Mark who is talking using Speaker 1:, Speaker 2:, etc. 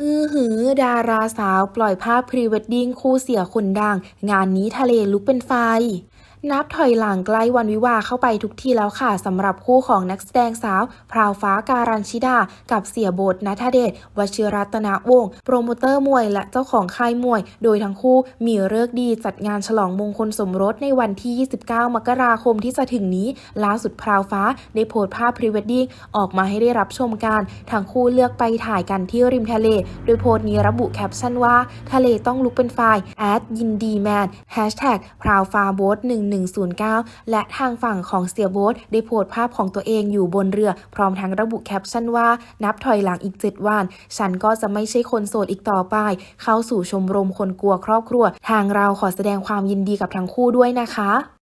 Speaker 1: อือหือ ดาราสาวปล่อยภาพพรีเวดดิ้งคู่เสียคนดัง งานนี้ทะเลลุกเป็นไฟ นับถอยหลังใกล้วันวิวาเข้าไปทุกทีแล้วค่ะสำหรับคู่ของนักแสดงสาว พราวฟ้าการันชิดา กับเสียโบทนัทเดชวชิรัตนวงศ์โปรโมเตอร์มวยและเจ้าของค่ายมวย โดยทั้งคู่มีเลิกดีจัดงานฉลองมงคลสมรสในวันที่ 29 มกราคมที่จะถึงนี้ ล่าสุดพราวฟ้าได้โพสต์ภาพพรีเวดดิ้งออกมาให้ได้รับชมกันทั้งคู่เลือกไปถ่ายกันที่ริมทะเล โดยโพสต์นี้ระบุแคปชั่นว่า ทะเลต้องลุกเป็นไฟแอดยินดีแมนแฮชแท็กพราวฟ้าโบ๊ท109 และทางฝั่งของเสียโบ๊ทได้โพสต์ภาพของตัวเองอยู่บนเรือ พร้อมทั้งระบุแคปชั่นว่า นับถอยหลังอีก 7 วัน ฉันก็จะไม่ใช่คนโสดอีกต่อไป เข้าสู่ชมรมคนกลัวครอบครัว ทางเราขอแสดงความยินดีกับทั้งคู่ด้วยนะคะ